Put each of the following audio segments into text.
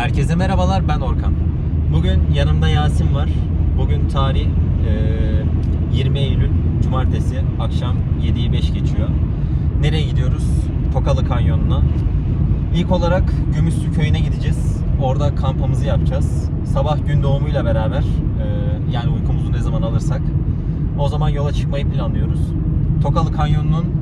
Herkese merhabalar ben Orkan. Bugün yanımda Yasin var. Bugün tarih e, 20 Eylül Cumartesi akşam 7'yi 5 geçiyor. Nereye gidiyoruz? Tokalı Kanyonu'na. İlk olarak Gümüşlü Köyü'ne gideceğiz. Orada kampımızı yapacağız. Sabah gün doğumuyla beraber e, yani uykumuzu ne zaman alırsak o zaman yola çıkmayı planlıyoruz. Tokalı Kanyonu'nun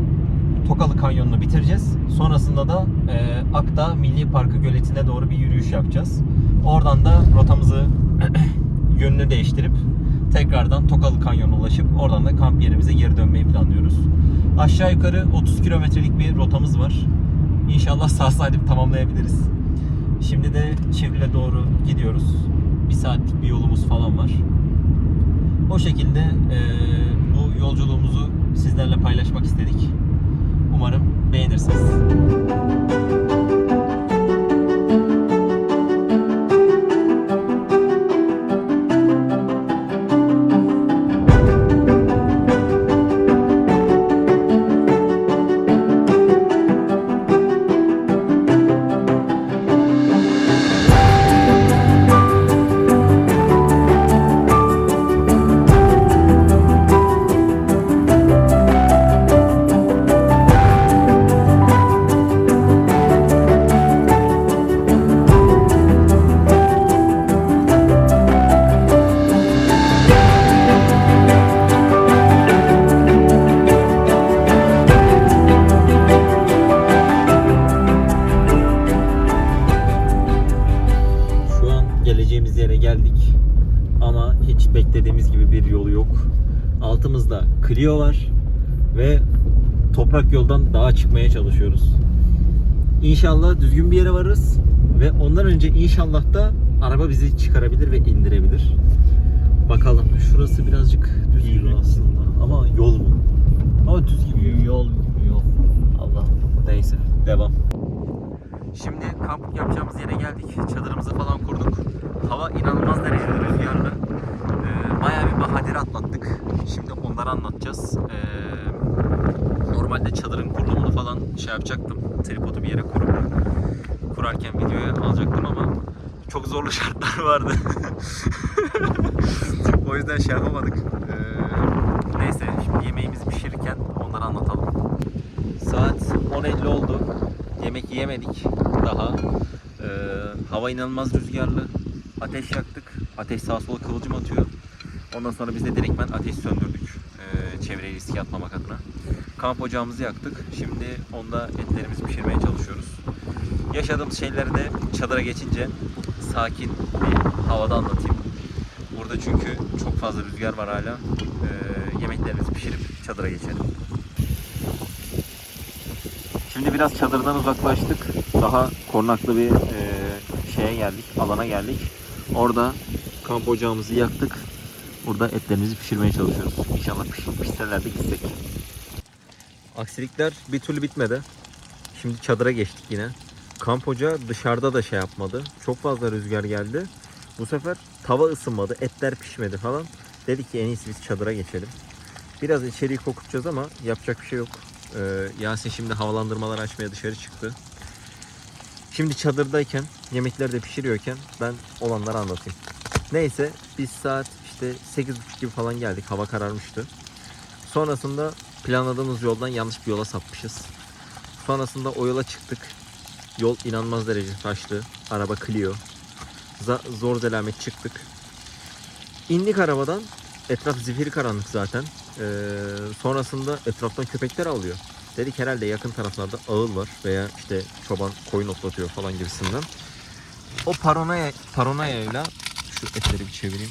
Tokalı Kanyonu'nu bitireceğiz. Sonrasında da e, Akdağ Milli Parkı göletine doğru bir yürüyüş yapacağız. Oradan da rotamızı yönünü değiştirip tekrardan Tokalı Kanyon'a ulaşıp oradan da kamp yerimize geri dönmeyi planlıyoruz. Aşağı yukarı 30 kilometrelik bir rotamız var. İnşallah sağ salim tamamlayabiliriz. Şimdi de Çivril'e doğru gidiyoruz. Bir saatlik bir yolumuz falan var. O şekilde e, bu yolculuğumuzu sizlerle paylaşmak istedik. Umarım beğenirsiniz. Geldik. Ama hiç beklediğimiz gibi bir yolu yok. Altımızda Clio var ve toprak yoldan dağa çıkmaya çalışıyoruz. İnşallah düzgün bir yere varırız ve ondan önce inşallah da araba bizi çıkarabilir ve indirebilir. Bakalım. Şurası birazcık düz gibi aslında ama yol mu? Ama düz gibi. Yol gibi yol. Allah. Neyse. Devam. Şimdi kamp yapacağımız yere geldik. Çadırımızı falan kurduk. Hava inanılmaz derecede rüzgarlı. Ee, bayağı bir bahadiri atlattık. Şimdi onları anlatacağız. Ee, normalde çadırın kurulumunu falan şey yapacaktım. Tripodu bir yere kurup kurarken videoya alacaktım ama çok zorlu şartlar vardı. o yüzden şey yapamadık. Ee, neyse şimdi yemeğimizi pişirirken onları anlatalım. Saat 10.50 oldu. Yemek yiyemedik daha. Ee, hava inanılmaz rüzgarlı. Ateş yaktık. Ateş sağa sola kıvılcım atıyor. Ondan sonra biz de direktmen ateş söndürdük. Ee, çevreyi riske atmamak adına. Kamp ocağımızı yaktık. Şimdi onda etlerimizi pişirmeye çalışıyoruz. Yaşadığımız şeyleri de çadıra geçince sakin bir havada anlatayım. Burada çünkü çok fazla rüzgar var hala. Ee, yemeklerimizi pişirip çadıra geçelim. Şimdi biraz çadırdan uzaklaştık. Daha korunaklı bir e, şeye geldik, alana geldik. Orada kamp ocağımızı yaktık. Burada etlerimizi pişirmeye çalışıyoruz. İnşallah piş, pişseler de gitsek. Aksilikler bir türlü bitmedi. Şimdi çadıra geçtik yine. Kamp ocağı dışarıda da şey yapmadı. Çok fazla rüzgar geldi. Bu sefer tava ısınmadı, etler pişmedi falan. Dedik ki en iyisi biz çadıra geçelim. Biraz içeriği kokutacağız ama yapacak bir şey yok. Ee, Yasin şimdi havalandırmaları açmaya dışarı çıktı. Şimdi çadırdayken, yemekleri de pişiriyorken ben olanları anlatayım. Neyse biz saat işte 8.30 gibi falan geldik. Hava kararmıştı. Sonrasında planladığımız yoldan yanlış bir yola sapmışız. Sonrasında o yola çıktık. Yol inanılmaz derece taşlı. Araba Clio. Za- zor zelamet çıktık. İndik arabadan. Etraf zifiri karanlık zaten. Ee, sonrasında etraftan köpekler alıyor. Dedik herhalde yakın taraflarda ağıl var veya işte çoban koyun otlatıyor falan gibisinden. O paranoya paranoyayla şu etleri bir çevireyim.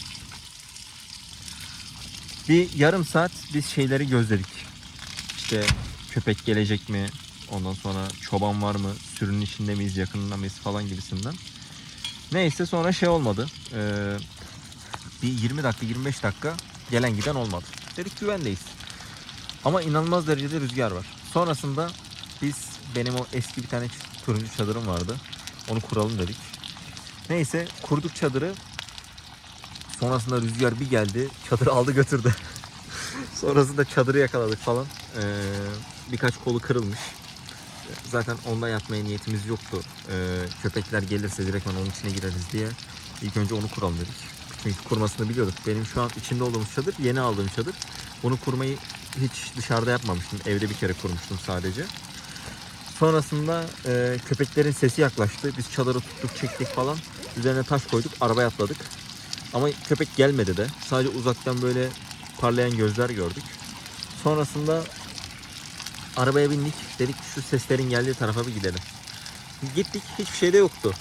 Bir yarım saat biz şeyleri gözledik. İşte köpek gelecek mi? Ondan sonra çoban var mı? Sürünün içinde miyiz, yakınında mıyız falan gibisinden. Neyse sonra şey olmadı. Ee, bir 20 dakika 25 dakika gelen giden olmadı. Dedik güvendeyiz. Ama inanılmaz derecede rüzgar var. Sonrasında biz benim o eski bir tane turuncu çadırım vardı. Onu kuralım dedik. Neyse kurduk çadırı. Sonrasında rüzgar bir geldi. Çadırı aldı götürdü. Sonrasında çadırı yakaladık falan. Ee, birkaç kolu kırılmış. Zaten onda yatmaya niyetimiz yoktu. Ee, köpekler gelirse direkt onun içine gireriz diye. İlk önce onu kuralım dedik. Çünkü kurmasını biliyorduk. Benim şu an içinde olduğumuz çadır yeni aldığım çadır. Bunu kurmayı hiç dışarıda yapmamıştım. Evde bir kere kurmuştum sadece. Sonrasında e, köpeklerin sesi yaklaştı. Biz çadırı tuttuk çektik falan. Üzerine taş koyduk arabaya atladık. Ama köpek gelmedi de. Sadece uzaktan böyle parlayan gözler gördük. Sonrasında arabaya bindik. Dedik şu seslerin geldiği tarafa bir gidelim. Gittik hiçbir şey de yoktu.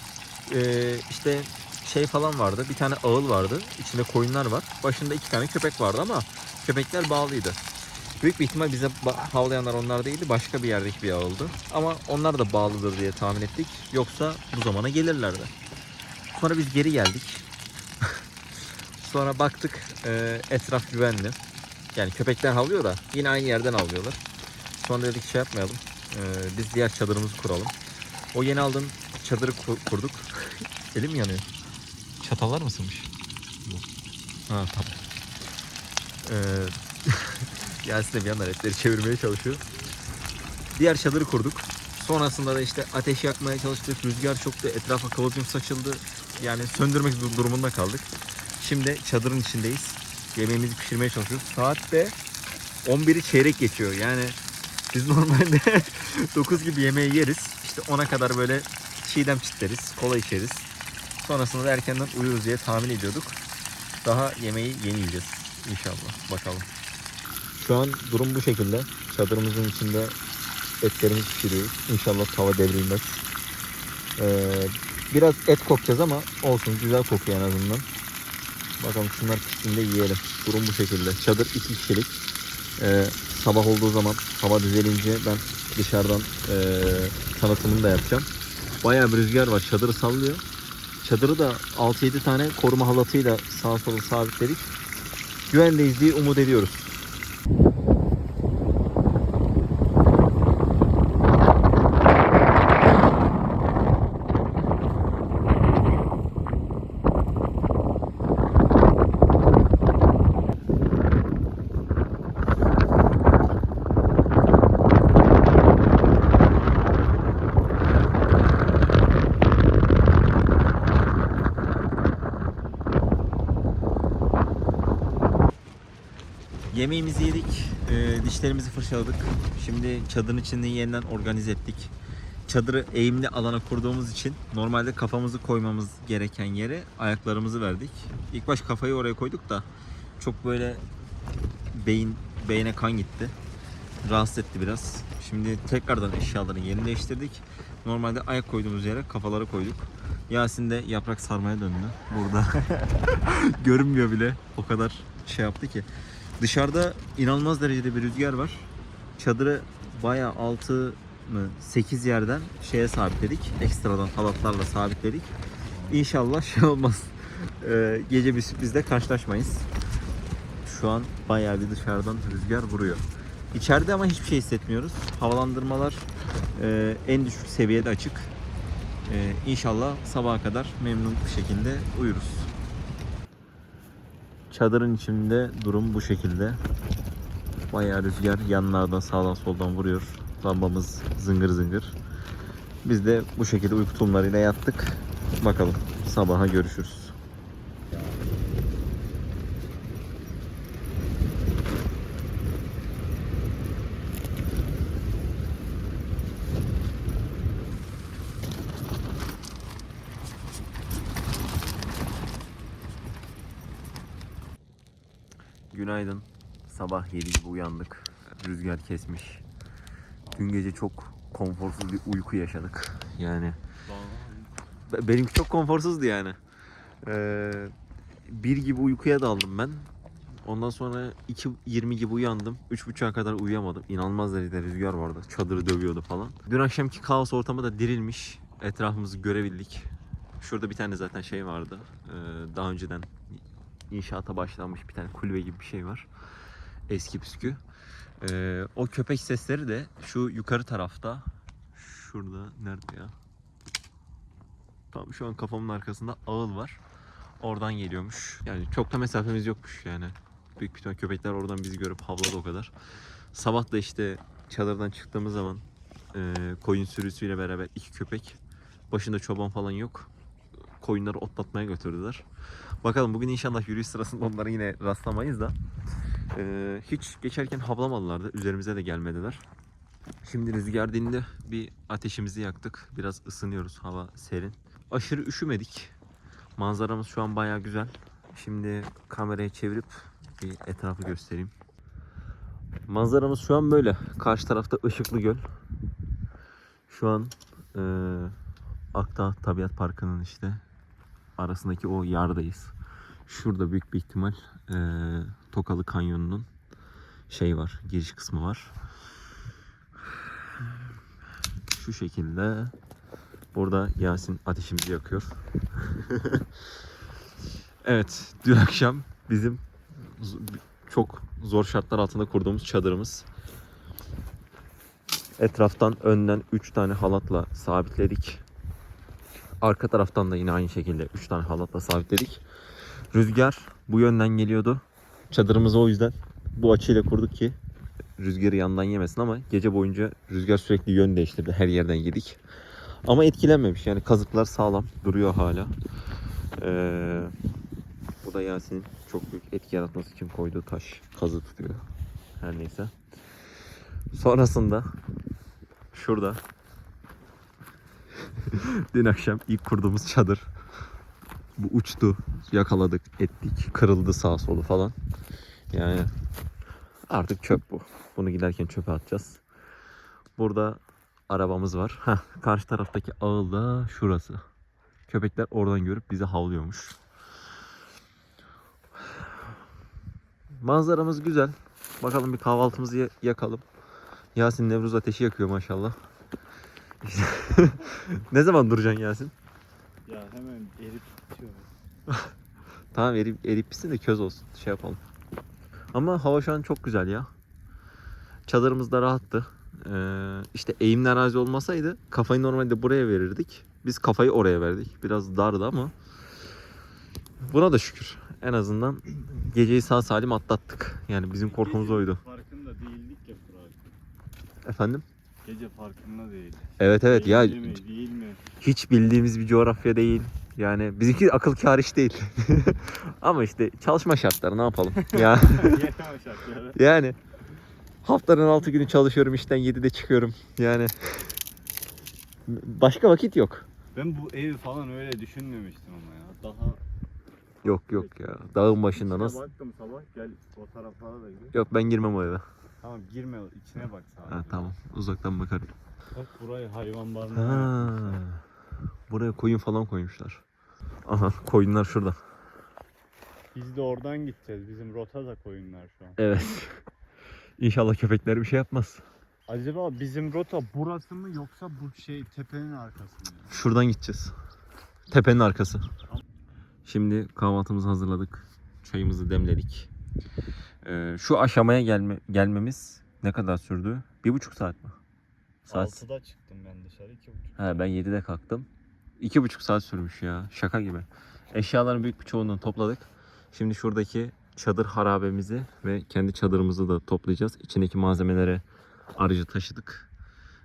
Ee, işte şey falan vardı. Bir tane ağıl vardı. İçinde koyunlar var. Başında iki tane köpek vardı ama köpekler bağlıydı. Büyük bir ihtimal bize havlayanlar onlar değildi. Başka bir yerdeki bir ağıldı. Ama onlar da bağlıdır diye tahmin ettik. Yoksa bu zamana gelirlerdi. Sonra biz geri geldik. Sonra baktık e, etraf güvenli. Yani köpekler havlıyor da yine aynı yerden havlıyorlar. Sonra dedik şey yapmayalım. e, biz diğer çadırımızı kuralım. O yeni aldığım çadırı kur- kurduk. Elim yanıyor. Çatallar mı ısınmış? Ha tamam. Ee, Yasin de bir yandan etleri çevirmeye çalışıyor. Diğer çadırı kurduk. Sonrasında da işte ateş yakmaya çalıştık. Rüzgar çoktu. Etrafa kıvılcım saçıldı. Yani söndürmek dur- durumunda kaldık. Şimdi çadırın içindeyiz. Yemeğimizi pişirmeye çalışıyoruz. Saat de 11'i çeyrek geçiyor. Yani biz normalde 9 gibi yemeği yeriz. İşte 10'a kadar böyle çiğdem çitleriz. Kola içeriz. Sonrasında da erkenden uyuruz diye tahmin ediyorduk. Daha yemeği yeni yiyeceğiz. İnşallah. Bakalım. Şu an durum bu şekilde. Çadırımızın içinde etlerimizi pişiriyoruz. İnşallah tava devrilmez. Ee, biraz et kokacağız ama olsun güzel kokuyor en azından. Bakalım şunlar piştiğinde yiyelim. Durum bu şekilde. Çadır iki kişilik. Ee, sabah olduğu zaman hava düzelince ben dışarıdan ee, tanıtımını da yapacağım. Bayağı bir rüzgar var. Çadırı sallıyor. Çadırı da 6-7 tane koruma halatıyla sağa sola sabitledik. Güvendeyiz diye umut ediyoruz. Yemeğimizi yedik, e, dişlerimizi fırçaladık. Şimdi çadırın içini yeniden organize ettik. Çadırı eğimli alana kurduğumuz için normalde kafamızı koymamız gereken yere ayaklarımızı verdik. İlk baş kafayı oraya koyduk da çok böyle beyin beyne kan gitti. Rahatsız etti biraz. Şimdi tekrardan eşyaların yerini değiştirdik. Normalde ayak koyduğumuz yere kafaları koyduk. Yasin de yaprak sarmaya döndü burada. Görünmüyor bile. O kadar şey yaptı ki. Dışarıda inanılmaz derecede bir rüzgar var. Çadırı bayağı 6 mı 8 yerden şeye sabitledik. Ekstradan halatlarla sabitledik. İnşallah şey olmaz. Ee, gece bir sürprizle karşılaşmayız. Şu an bayağı bir dışarıdan rüzgar vuruyor. İçeride ama hiçbir şey hissetmiyoruz. Havalandırmalar e, en düşük seviyede açık. E, inşallah sabaha kadar memnun bir şekilde uyuruz. Çadırın içinde durum bu şekilde. Bayağı rüzgar yanlardan sağdan soldan vuruyor. Lambamız zıngır zıngır. Biz de bu şekilde uyku tulumlarıyla yattık. Bakalım sabaha görüşürüz. Günaydın. Sabah 7 gibi uyandık. Rüzgar kesmiş. Dün gece çok konforsuz bir uyku yaşadık. Yani Be- benimki çok konforsuzdu yani. Ee, bir gibi uykuya daldım ben. Ondan sonra 2.20 gibi uyandım. 3.30'a kadar uyuyamadım. İnanılmaz derecede rüzgar vardı. Çadırı dövüyordu falan. Dün akşamki kaos ortamı da dirilmiş. Etrafımızı görebildik. Şurada bir tane zaten şey vardı. Ee, daha önceden inşaata başlanmış bir tane kulübe gibi bir şey var. Eski püskü. Ee, o köpek sesleri de şu yukarı tarafta. Şurada nerede ya? Tam şu an kafamın arkasında ağıl var. Oradan geliyormuş. Yani çok da mesafemiz yokmuş yani. Büyük bir ihtimal köpekler oradan bizi görüp havladı o kadar. Sabah da işte çadırdan çıktığımız zaman Ee, koyun sürüsüyle beraber iki köpek. Başında çoban falan yok. Koyunları otlatmaya götürdüler. Bakalım bugün inşallah yürüyüş sırasında onlara yine rastlamayız da. Ee, hiç geçerken havlamadılardı. Üzerimize de gelmediler. Şimdi rüzgar dindi. Bir ateşimizi yaktık. Biraz ısınıyoruz. Hava serin. Aşırı üşümedik. Manzaramız şu an baya güzel. Şimdi kamerayı çevirip bir etrafı göstereyim. Manzaramız şu an böyle. Karşı tarafta Işıklı Göl. Şu an eee Akdağ Tabiat Parkı'nın işte arasındaki o yardayız. Şurada büyük bir ihtimal eee, Tokalı Kanyonu'nun şey var, giriş kısmı var. Şu şekilde burada Yasin ateşimizi yakıyor. evet, dün akşam bizim çok zor şartlar altında kurduğumuz çadırımız. Etraftan önden 3 tane halatla sabitledik. Arka taraftan da yine aynı şekilde 3 tane halatla sabitledik. Rüzgar bu yönden geliyordu. Çadırımızı o yüzden bu açıyla kurduk ki rüzgarı yandan yemesin ama gece boyunca rüzgar sürekli yön değiştirdi. Her yerden yedik. Ama etkilenmemiş. Yani kazıklar sağlam duruyor hala. Ee, bu da Yasin'in çok büyük etki yaratması için koyduğu taş kazı tutuyor. Her neyse. Sonrasında şurada dün akşam ilk kurduğumuz çadır. Bu uçtu. Yakaladık, ettik. Kırıldı sağ solu falan. Yani artık çöp bu. Bunu giderken çöpe atacağız. Burada arabamız var. Heh, karşı taraftaki ağıl da şurası. Köpekler oradan görüp bizi havlıyormuş. Manzaramız güzel. Bakalım bir kahvaltımızı ya- yakalım. Yasin Nevruz ateşi yakıyor maşallah. ne zaman duracaksın Yasin? Ya hemen erip bitiyor. Tamam erip, erip bitsin de köz olsun. Şey yapalım. Ama hava şu an çok güzel ya. Çadırımız da rahattı. Ee, işte eğimli arazi olmasaydı kafayı normalde buraya verirdik. Biz kafayı oraya verdik. Biraz dardı ama buna da şükür. En azından geceyi sağ salim atlattık. Yani bizim korkumuz oydu. Farkında değildik ya. Efendim? Gece farkında değildik. Evet evet ya Değil mi? Değil mi? hiç bildiğimiz bir coğrafya değil. Yani bizimki akıl kâr iş değil. Ama işte çalışma şartları ne yapalım? ya yani haftanın 6 günü çalışıyorum işten 7'de çıkıyorum. Yani başka vakit yok. Ben bu evi falan öyle düşünmemiştim ama ya. Daha Yok yok ya. Dağın başında nasıl? baktım sabah gel o taraflara da gidelim. Yok ben girmem o eve. Tamam girme içine bak sadece. Ha, tamam uzaktan bakarım. Bak burayı hayvan barınağı Ha. Buraya koyun falan koymuşlar. Aha koyunlar şurada. Biz de oradan gideceğiz. Bizim rota da koyunlar şu an. Evet. İnşallah köpekler bir şey yapmaz. Acaba bizim rota burası mı yoksa bu şey tepenin arkası mı? Şuradan gideceğiz. Tepenin arkası. Şimdi kahvaltımızı hazırladık. Çayımızı demledik. Ee, şu aşamaya gelme, gelmemiz ne kadar sürdü? Bir buçuk saat mi? Saat. 6'da çıktım ben dışarı. 2.30. He, ben 7'de kalktım. İki buçuk saat sürmüş ya. Şaka gibi. Eşyaların büyük bir çoğunluğunu topladık. Şimdi şuradaki çadır harabemizi ve kendi çadırımızı da toplayacağız. İçindeki malzemeleri aracı taşıdık.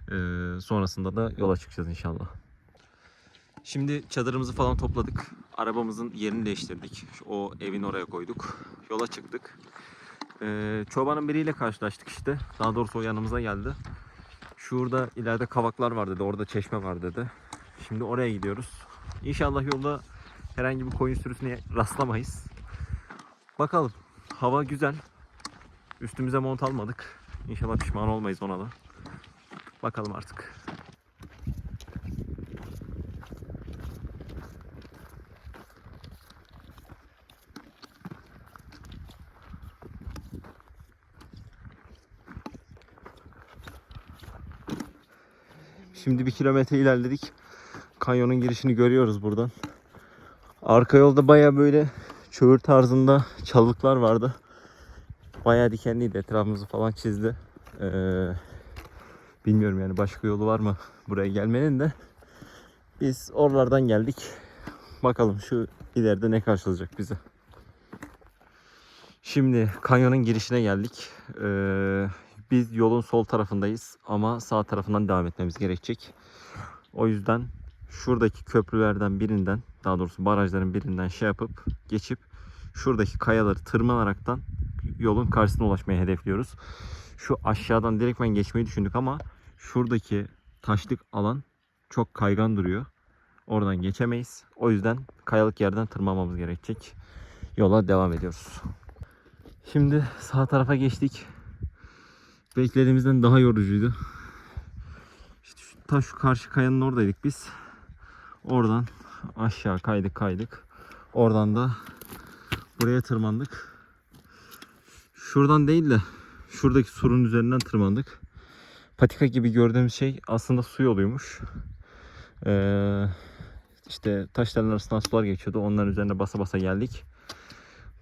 Ee, sonrasında da yola çıkacağız inşallah. Şimdi çadırımızı falan topladık. Arabamızın yerini değiştirdik. O evin oraya koyduk. Yola çıktık. Ee, çobanın biriyle karşılaştık işte. Daha doğrusu o yanımıza geldi. Şurada ileride kavaklar var dedi. Orada çeşme var dedi. Şimdi oraya gidiyoruz. İnşallah yolda herhangi bir koyun sürüsüne rastlamayız. Bakalım. Hava güzel. Üstümüze mont almadık. İnşallah pişman olmayız ona da. Bakalım artık. Şimdi bir kilometre ilerledik. Kanyonun girişini görüyoruz buradan. Arka yolda baya böyle çöğür tarzında çalılıklar vardı. Baya dikenliydi. Etrafımızı falan çizdi. Ee, bilmiyorum yani başka yolu var mı buraya gelmenin de. Biz oralardan geldik. Bakalım şu ileride ne karşılayacak bizi. Şimdi kanyonun girişine geldik. Ee, Biz yolun sol tarafındayız ama sağ tarafından devam etmemiz gerekecek. O yüzden şuradaki köprülerden birinden daha doğrusu barajların birinden şey yapıp geçip şuradaki kayaları tırmanaraktan yolun karşısına ulaşmayı hedefliyoruz. Şu aşağıdan direktmen geçmeyi düşündük ama şuradaki taşlık alan çok kaygan duruyor. Oradan geçemeyiz. O yüzden kayalık yerden tırmanmamız gerekecek. Yola devam ediyoruz. Şimdi sağ tarafa geçtik. Beklediğimizden daha yorucuydu. İşte şu, ta şu karşı kayanın oradaydık biz. Oradan aşağı kaydık kaydık. Oradan da buraya tırmandık. Şuradan değil de şuradaki surun üzerinden tırmandık. Patika gibi gördüğümüz şey aslında su yoluymuş. Ee, işte taşların arasından sular geçiyordu. Onların üzerine basa basa geldik.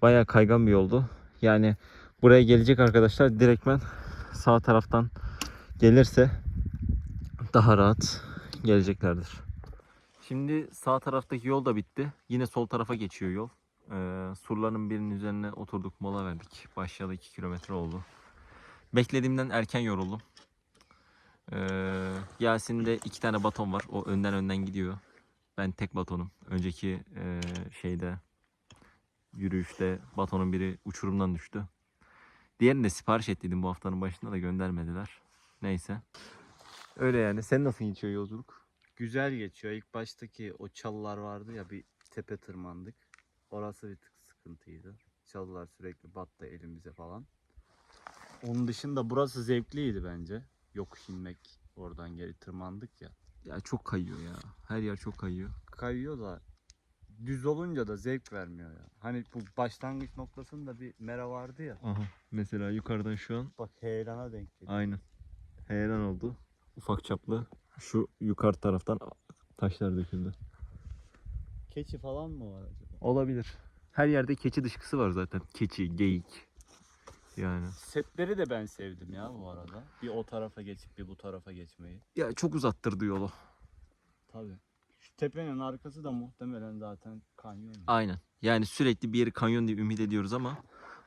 Bayağı kaygan bir yoldu. Yani buraya gelecek arkadaşlar direktmen sağ taraftan gelirse daha rahat geleceklerdir. Şimdi sağ taraftaki yol da bitti. Yine sol tarafa geçiyor yol. Ee, surların birinin üzerine oturduk mola verdik. Başlayalı 2 kilometre oldu. Beklediğimden erken yoruldum. Ee, Yasin'de iki tane baton var. O önden önden gidiyor. Ben tek batonum. Önceki e, şeyde yürüyüşte batonun biri uçurumdan düştü. Diğerini de sipariş ettiydim bu haftanın başında da göndermediler. Neyse. Öyle yani. Sen nasıl geçiyor yolculuk? Güzel geçiyor. İlk baştaki o çalılar vardı ya bir tepe tırmandık. Orası bir tık sıkıntıydı. Çalılar sürekli battı elimize falan. Onun dışında burası zevkliydi bence. Yokuş inmek oradan geri tırmandık ya. Ya çok kayıyor ya. Her yer çok kayıyor. Kayıyor da düz olunca da zevk vermiyor ya. Hani bu başlangıç noktasında bir mera vardı ya. Aha. Mesela yukarıdan şu an Bak heyelana denk geliyor. aynen. Heyelan oldu. Ufak çaplı. Şu yukarı taraftan taşlar döküldü. Keçi falan mı var acaba? Olabilir. Her yerde keçi dışkısı var zaten. Keçi, geyik. Yani. Setleri de ben sevdim ya bu arada. Bir o tarafa geçip bir bu tarafa geçmeyi. Ya çok uzattırdı yolu. Tabii. Şu tepenin arkası da muhtemelen zaten kanyon. Aynen. Yani sürekli bir yeri kanyon diye ümit ediyoruz ama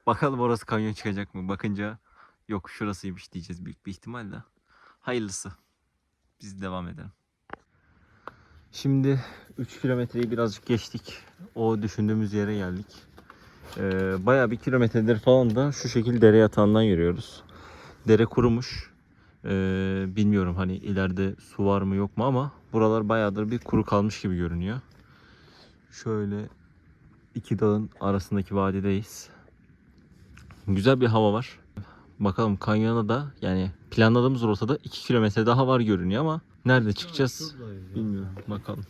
bakalım orası kanyon çıkacak mı? Bakınca yok şurasıymış diyeceğiz büyük bir ihtimalle. Hayırlısı. Biz devam edelim. Şimdi 3 kilometreyi birazcık geçtik. O düşündüğümüz yere geldik. Ee, bayağı bir kilometredir falan da şu şekilde dere yatağından yürüyoruz. Dere kurumuş. Ee, bilmiyorum hani ileride su var mı yok mu ama buralar bayağıdır bir kuru kalmış gibi görünüyor. Şöyle iki dağın arasındaki vadideyiz. Güzel bir hava var. Bakalım kanyona da yani planladığımız rotada 2 kilometre daha var görünüyor ama nerede çıkacağız bilmiyorum. Bakalım.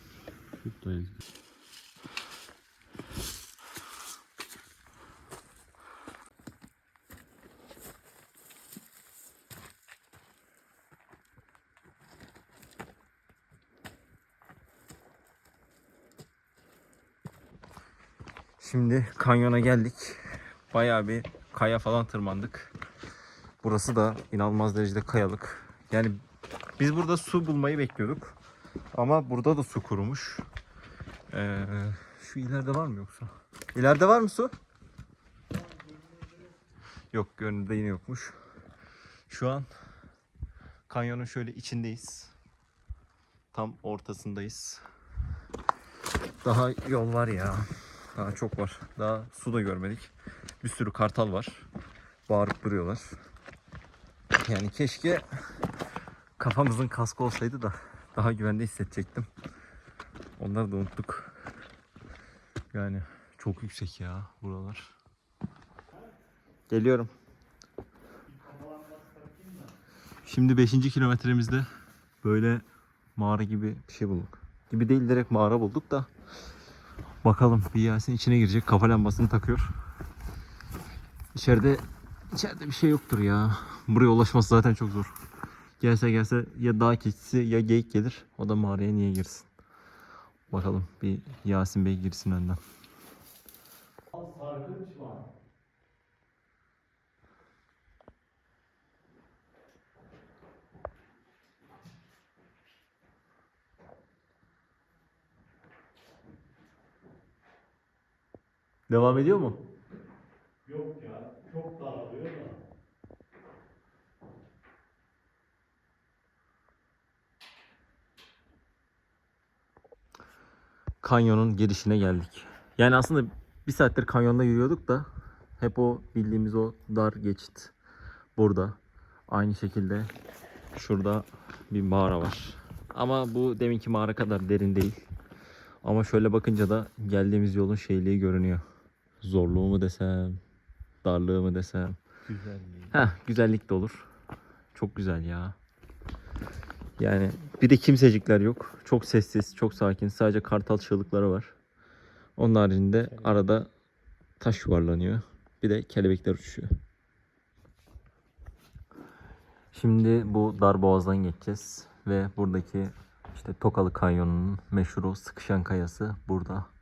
Şimdi kanyona geldik. Bayağı bir kaya falan tırmandık. Burası da inanılmaz derecede kayalık. Yani biz burada su bulmayı bekliyorduk. Ama burada da su kurumuş. Ee, şu ileride var mı yoksa? İleride var mı su? Yok görünürde yine yokmuş. Şu an kanyonun şöyle içindeyiz. Tam ortasındayız. Daha yol var ya. Daha çok var. Daha su da görmedik. Bir sürü kartal var. Bağırıp duruyorlar. Yani keşke kafamızın kaskı olsaydı da daha güvende hissedecektim. Onları da unuttuk. Yani çok yüksek ya buralar. Geliyorum. Şimdi 5. kilometremizde böyle mağara gibi bir şey bulduk. Gibi değil direkt mağara bulduk da Bakalım bir Yasin içine girecek. Kafa lambasını takıyor. İçeride içeride bir şey yoktur ya. Buraya ulaşması zaten çok zor. Gelse gelse ya dağ keçisi ya geyik gelir. O da mağaraya niye girsin? Bakalım bir Yasin Bey girsin önden. Devam ediyor mu? Yok ya. Çok dağılıyor da. Kanyonun girişine geldik. Yani aslında bir saattir kanyonda yürüyorduk da hep o bildiğimiz o dar geçit burada. Aynı şekilde şurada bir mağara var. Ama bu deminki mağara kadar derin değil. Ama şöyle bakınca da geldiğimiz yolun şeyliği görünüyor. Zorluğu mu desem, darlığı mı desem. Güzel. Heh, güzellik de olur. Çok güzel ya. Yani bir de kimsecikler yok. Çok sessiz, çok sakin. Sadece kartal çığlıkları var. Onun haricinde arada taş yuvarlanıyor. Bir de kelebekler uçuyor. Şimdi bu dar boğazdan geçeceğiz ve buradaki işte Tokalı Kanyonu'nun meşhur o sıkışan kayası burada.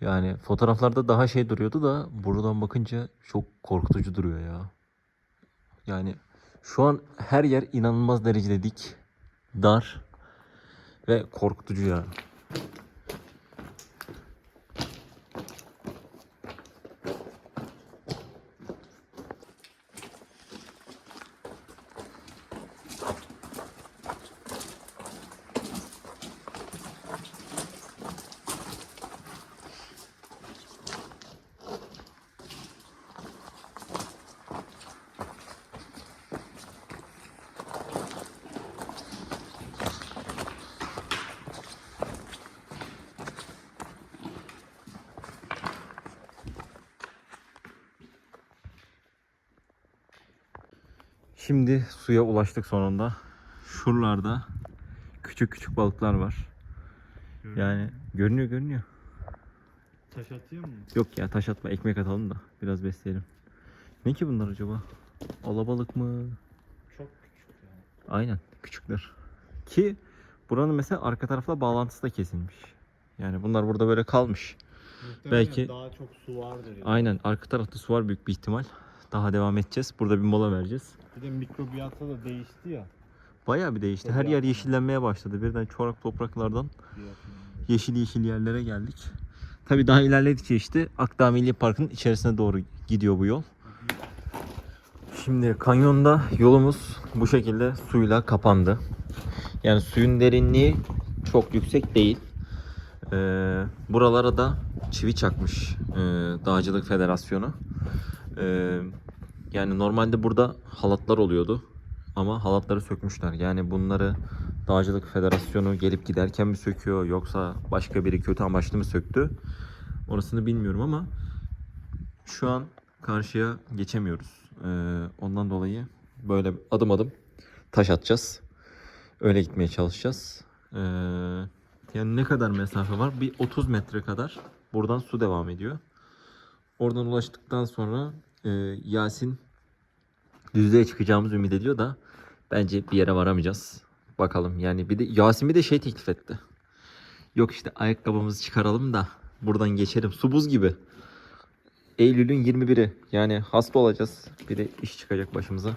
Yani fotoğraflarda daha şey duruyordu da buradan bakınca çok korkutucu duruyor ya. Yani şu an her yer inanılmaz derecede dik, dar ve korkutucu ya. Şimdi suya ulaştık sonunda. Şuralarda küçük küçük balıklar var. Yani görünüyor görünüyor. taş atıyor mu? Yok ya taş atma ekmek atalım da biraz besleyelim. Ne ki bunlar acaba? Alabalık mı? Çok küçük ya. Aynen küçükler. Ki buranın mesela arka tarafla bağlantısı da kesilmiş. Yani bunlar burada böyle kalmış. Muhtemelen Belki- daha çok su vardır ya. Aynen arka tarafta su var büyük bir ihtimal. Daha devam edeceğiz. Burada bir mola vereceğiz. Bir de mikrobiyata da değişti ya. Bayağı bir değişti. Her yer yeşillenmeye başladı. Birden çorak topraklardan yeşil yeşil yerlere geldik. Tabii daha ilerledikçe işte Akdağ Milli Park'ın içerisine doğru gidiyor bu yol. Şimdi kanyonda yolumuz bu şekilde suyla kapandı. Yani suyun derinliği çok yüksek değil. Ee, buralara da çivi çakmış ee, Dağcılık Federasyonu. Ee, yani normalde burada halatlar oluyordu. Ama halatları sökmüşler. Yani bunları Dağcılık Federasyonu gelip giderken mi söküyor yoksa başka biri kötü amaçlı mı söktü? Orasını bilmiyorum ama şu an karşıya geçemiyoruz. Ee, ondan dolayı böyle adım adım taş atacağız. Öyle gitmeye çalışacağız. Ee, yani ne kadar mesafe var? Bir 30 metre kadar buradan su devam ediyor. Oradan ulaştıktan sonra e, Yasin düzlüğe çıkacağımız ümit ediyor da bence bir yere varamayacağız. Bakalım yani bir de Yasin bir de şey teklif etti. Yok işte ayakkabımızı çıkaralım da buradan geçelim. Su buz gibi. Eylül'ün 21'i. Yani hasta olacağız. Bir de iş çıkacak başımıza.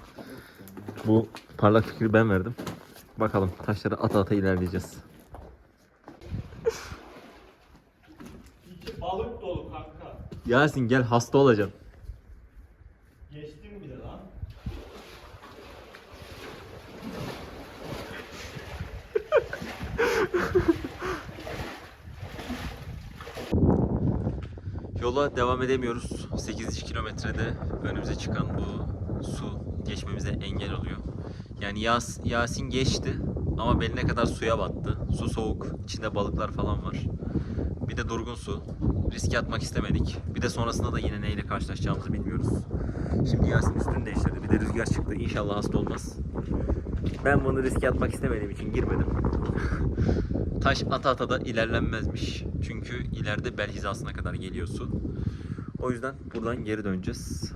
Bu parlak fikri ben verdim. Bakalım taşları ata ata ilerleyeceğiz. İçi balık dolu kanka. Yasin gel hasta olacaksın. Yola devam edemiyoruz. 8. kilometrede önümüze çıkan bu su geçmemize engel oluyor. Yani Yas, Yasin geçti ama beline kadar suya battı. Su soğuk, içinde balıklar falan var. Bir de durgun su. Riske atmak istemedik. Bir de sonrasında da yine neyle karşılaşacağımızı bilmiyoruz. Şimdi Yasin üstünü değiştirdi. Bir de rüzgar çıktı. İnşallah hasta olmaz. Ben bunu riske atmak istemediğim için girmedim. Taş ata ata da ilerlenmezmiş. Çünkü ileride bel hizasına kadar geliyor su. O yüzden buradan geri döneceğiz.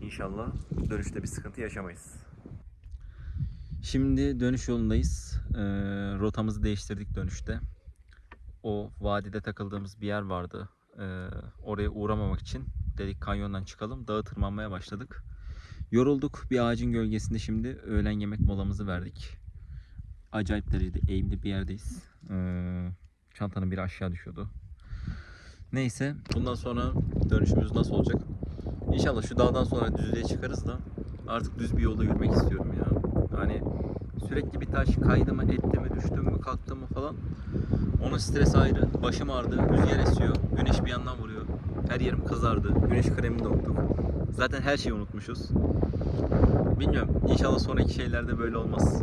İnşallah dönüşte bir sıkıntı yaşamayız. Şimdi dönüş yolundayız. Ee, rotamızı değiştirdik dönüşte. O vadide takıldığımız bir yer vardı. Ee, oraya uğramamak için dedik kanyondan çıkalım. Dağı tırmanmaya başladık. Yorulduk. Bir ağacın gölgesinde şimdi öğlen yemek molamızı verdik. Acayip derecede eğimli bir yerdeyiz. Ee, çantanın biri aşağı düşüyordu. Neyse bundan sonra dönüşümüz nasıl olacak? İnşallah şu dağdan sonra düzlüğe çıkarız da artık düz bir yolda yürümek istiyorum ya. Hani Sürekli bir taş kaydı mı, etti mi, düştü mü, kalktı mı falan. Onun stres ayrı. Başım ağrıdı. Rüzgar esiyor. Güneş bir yandan vuruyor. Her yerim kızardı. Güneş kremi döktük. Zaten her şeyi unutmuşuz. Bilmiyorum. İnşallah sonraki şeylerde böyle olmaz.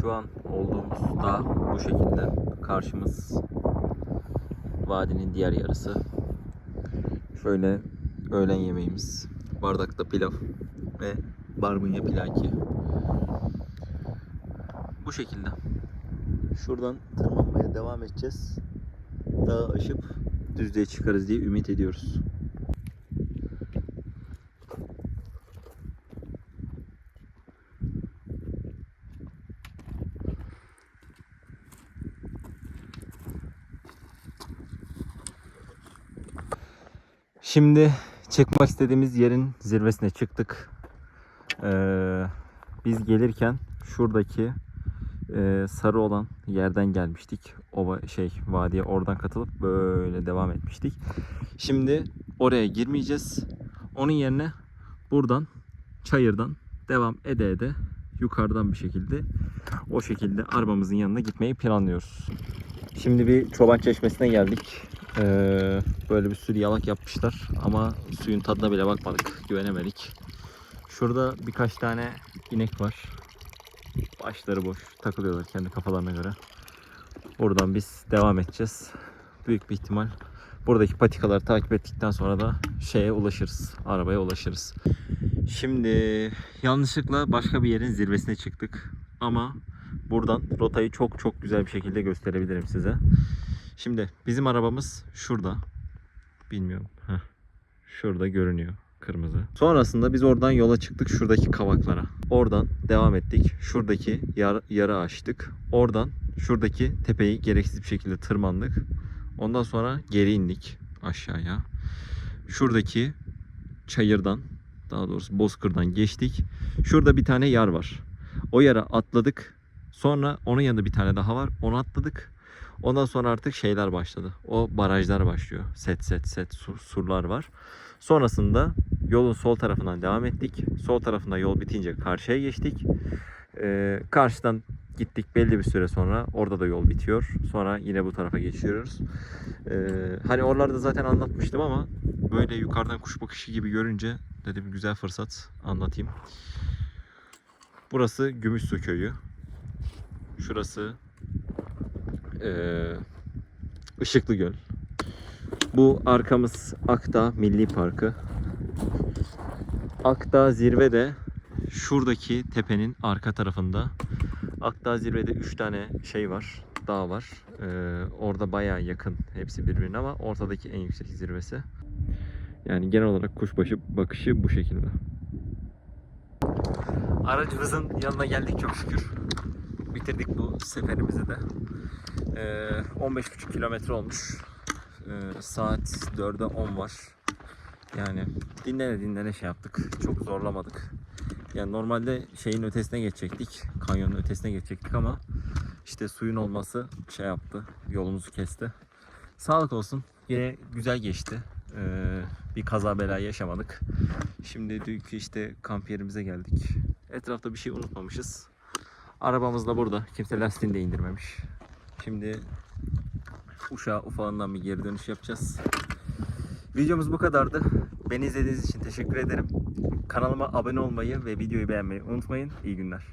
Şu an olduğumuz dağ bu şekilde. Karşımız vadinin diğer yarısı. Şöyle öğlen yemeğimiz. Bardakta pilav ve barbunya pilaki. Bu şekilde. Şuradan tırmanmaya devam edeceğiz. Dağı aşıp düzlüğe çıkarız diye ümit ediyoruz. Şimdi çıkmak istediğimiz yerin zirvesine çıktık. Ee, biz gelirken şuradaki e, sarı olan yerden gelmiştik. Ova şey vadiye oradan katılıp böyle devam etmiştik. Şimdi oraya girmeyeceğiz. Onun yerine buradan çayırdan devam ede ede yukarıdan bir şekilde o şekilde arabamızın yanına gitmeyi planlıyoruz. Şimdi bir çoban çeşmesine geldik. Ee, böyle bir sürü yalak yapmışlar ama suyun tadına bile bakmadık, güvenemedik. Şurada birkaç tane inek var. Başları boş, takılıyorlar kendi kafalarına göre. Buradan biz devam edeceğiz. Büyük bir ihtimal buradaki patikaları takip ettikten sonra da şeye ulaşırız, arabaya ulaşırız. Şimdi yanlışlıkla başka bir yerin zirvesine çıktık. Ama buradan rotayı çok çok güzel bir şekilde gösterebilirim size. Şimdi bizim arabamız şurada. Bilmiyorum. Heh. Şurada görünüyor kırmızı. Sonrasında biz oradan yola çıktık şuradaki kavaklara. Oradan devam ettik. Şuradaki yar, yarı açtık. Oradan şuradaki tepeyi gereksiz bir şekilde tırmandık. Ondan sonra geri indik aşağıya. Şuradaki çayırdan daha doğrusu bozkırdan geçtik. Şurada bir tane yar var. O yara atladık. Sonra onun yanında bir tane daha var. Onu atladık. Ondan sonra artık şeyler başladı. O barajlar başlıyor. Set set set sur- surlar var. Sonrasında yolun sol tarafından devam ettik. Sol tarafında yol bitince karşıya geçtik. Ee, karşıdan gittik belli bir süre sonra orada da yol bitiyor. Sonra yine bu tarafa geçiyoruz. Ee, hani oralarda zaten anlatmıştım ama böyle yukarıdan kuş bakışı gibi görünce dedim güzel fırsat anlatayım. Burası Gümüşsu köyü. Şurası Işıklı Göl. Bu arkamız Akdağ Milli Parkı. Akdağ zirve de şuradaki tepenin arka tarafında. Akdağ zirvede 3 tane şey var, dağ var. Ee, orada bayağı yakın hepsi birbirine ama ortadaki en yüksek zirvesi. Yani genel olarak kuşbaşı bakışı bu şekilde. Aracımızın yanına geldik çok şükür. Bitirdik bu seferimizi de. Ee, 15,5 kilometre olmuş. Ee, saat 4'e 10 var. Yani dinlene dinlene şey yaptık. Çok zorlamadık. Yani normalde şeyin ötesine geçecektik. Kanyonun ötesine geçecektik ama işte suyun olması şey yaptı. Yolumuzu kesti. Sağlık olsun. Yine güzel geçti. Ee, bir kaza bela yaşamadık. Şimdi dünkü işte kamp yerimize geldik. Etrafta bir şey unutmamışız. Arabamız da burada. Kimse lastiğini de indirmemiş. Şimdi uşağı ufağından bir geri dönüş yapacağız. Videomuz bu kadardı. Beni izlediğiniz için teşekkür ederim. Kanalıma abone olmayı ve videoyu beğenmeyi unutmayın. İyi günler.